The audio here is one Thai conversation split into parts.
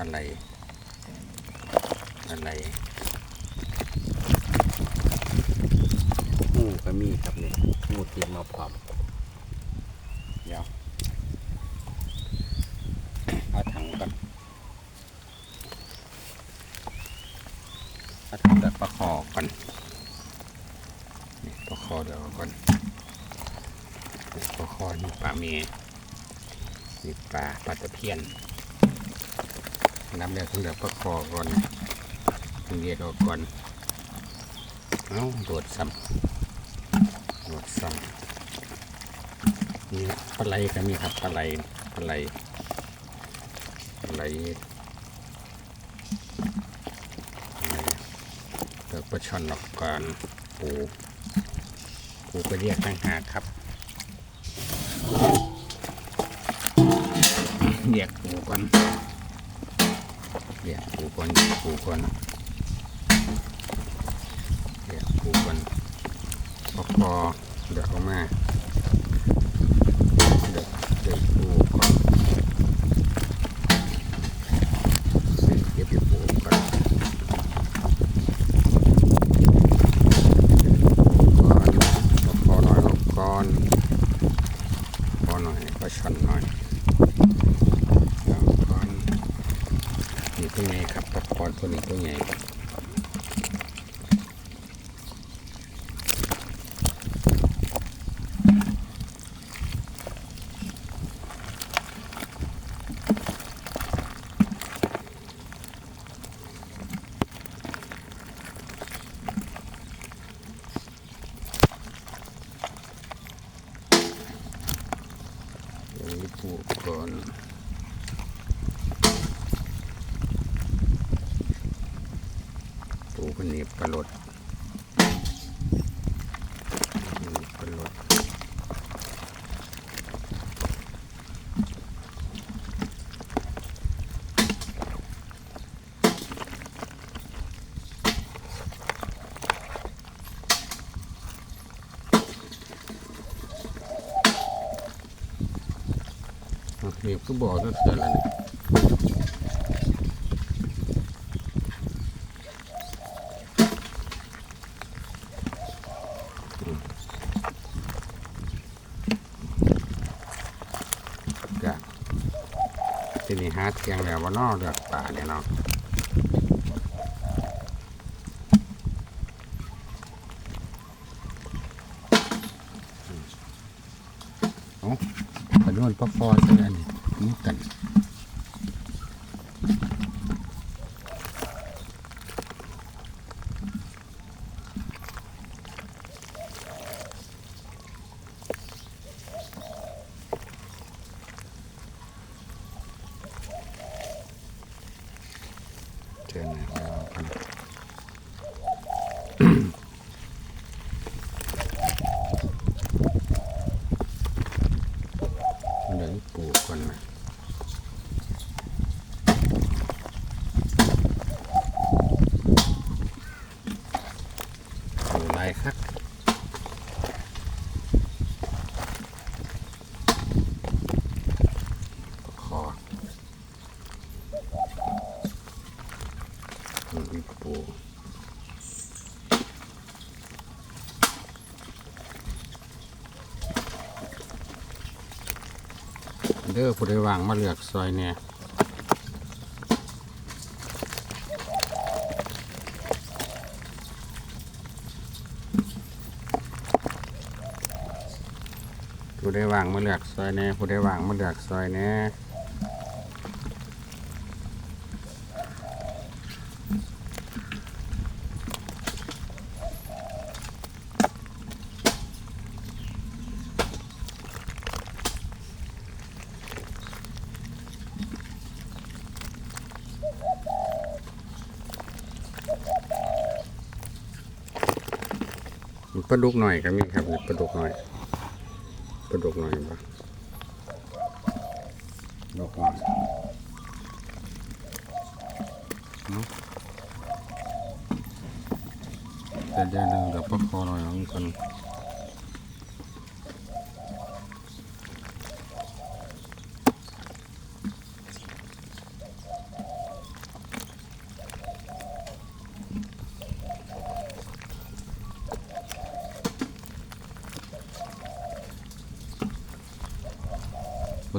ปลาไหลปลาไหลงูก็มีครับนี่งูเตรียมมาพร้อมเดี๋ยวเอาถังก่อนเอาถังแบบประคอก่อนนี่ประคอเดี๋ยวก่อนนี่ประคอนี่ปลาเมนี่ปลาปลาตะเพียน น้ำเดือดต้องเดือดประคอก่อนต้องเรียดออกก่อนเอ้าโดดซ้ำโดดซ้ำนี่ปลาไหลก็มีครับปลาไหลปลาไหลปลาไหลเดือดปลาช่อนออกก่อนปูปูก็เรียกตั้งหากครับเรียกปูก่อน เรียกปูก่อนปูก่อนเรียกปูก่อนพอพอเดี๋ยวเอามาเดี๋ยวเดี๋ยวปูก่อนเก็บอยู่ปูก่อนก่อนพอพอหน่อยลงก่อนพอหน่อยก็ชันหน่อยเอาก่อน นี่ตัวใหญ่ครับตะกอนตัวนี้ตัวใหญ่ตัวนี้ปูก่อน ปูคนนี้ปลาหลดนี่ปลาหลด อะนี่ก็บอกตั้งแต่ละนี่ก็ทีนี้หาเทียงแล้วว่านอเลือกป่าเนี่ยเนาะโอ้ปลาโดนปลาฟอใช่ไหมนี่ นี่กันเจอไหนแล้วกันเดี๋ยวปลูกก่อนนะปลูกไร ครับคอนี่ปลูกเด้อผู้ใดวางมาเลือกซอยเนี่ย ได้วางมาเลือกซอยแน่ผู้ได้วางมาเลือกซอยแน่ปลาดุกหน่อยก็มีครับนะปลาดุกหน่อย กระดกหน่อยปะดอกหน่อยเนาะแต่เดี๋ยวนึงเดี๋ยวปลาคอหน่อยเอากัน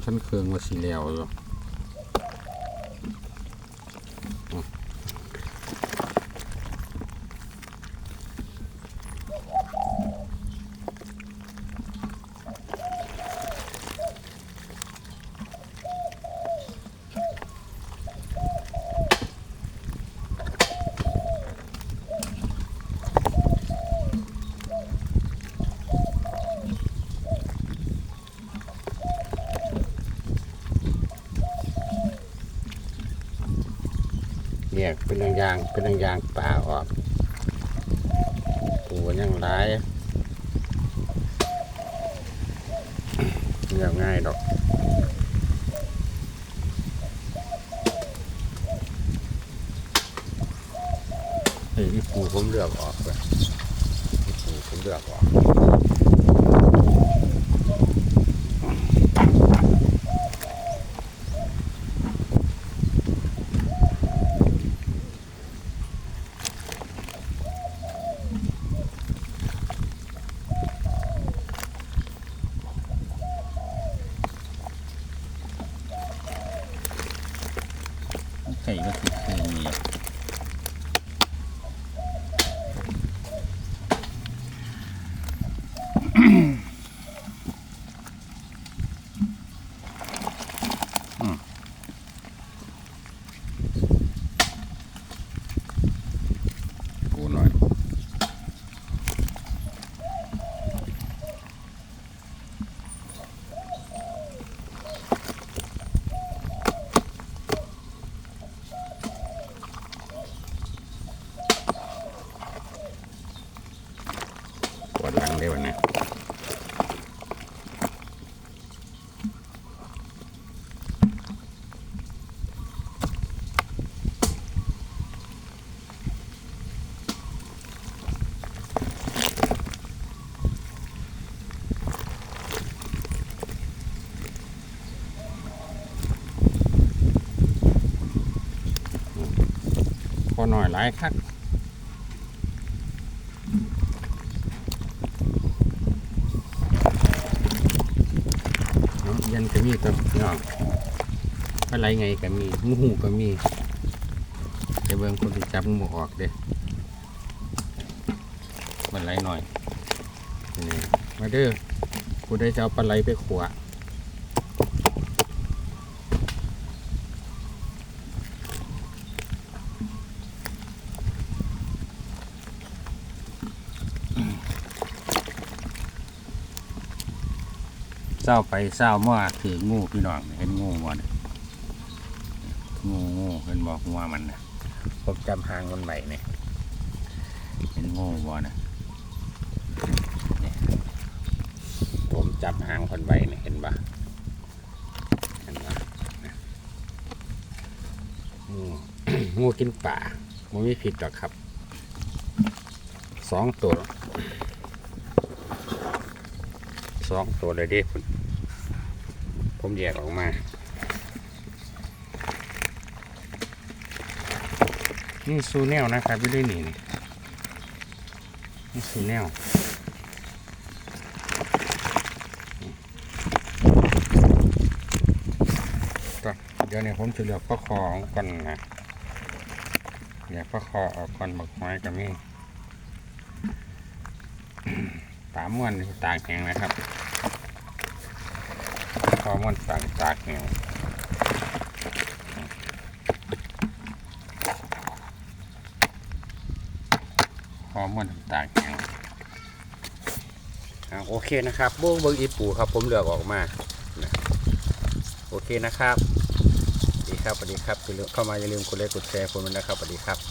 ท่านเครื่องว่าสีแล้วอยู่ เนี่ยเป็นอย่างๆเป็นอย่างๆป่าออกปูยังร้ายเรียบง่ายดอกเฮ้ปูผมเลือกออกเลยปูผมเลือกออก ไข่ก็ติดเครื่องนี่ ปูหน่อย ปวดหลังได้วันนี้พ อหน่อยหลายคักเอาเยันก็มีตัวพี่น้องอะไรไงก็มีงูหูก็มีจะเบิ่งคนที่จับงูออกเด้มันไหลหน่อยนี่มาเด้อกูได้จะเอาปลาไหลไปขวา ร้าไปเศร้ามาถืองูพี่น้องเห็นงูบ่นงูงูเห็นบอกว่ามันนะผมจำหางมันไหวเนี่ยเห็นงูบ่นะผมจับหางคนไหวเนี่ยเห็นปะเห็นปะเนี่ยงูงูกินป่ามันไม่ผิดหรอกครับสองตัวสองตัวเลยเด้คุณ ผมแยกออกมา นี่ซูแนวนะครับไม่ได้หนีนี่ซูแนวก็เดี๋ยวนี้ผมจะเลือกปลาคอของก่อนนะเดี๋ยวปลาคอออกก่อนบักไม้กับนี่ปลาม่วนนี่ตากแห้งนะครับ ปลาม่นตากตากแห้งฮอร์โมนต่างๆอย่างอ่าโอเคนะครับบ้งเบิ้งอีปูครับ ผมเลือกออกมาโอเคนะครับสวัสดีครับสวัสดีครับอย่าลืมเข้ามาอย่าลืมกดไลค์กดแชร์ผมนะครับสวัสดีครับ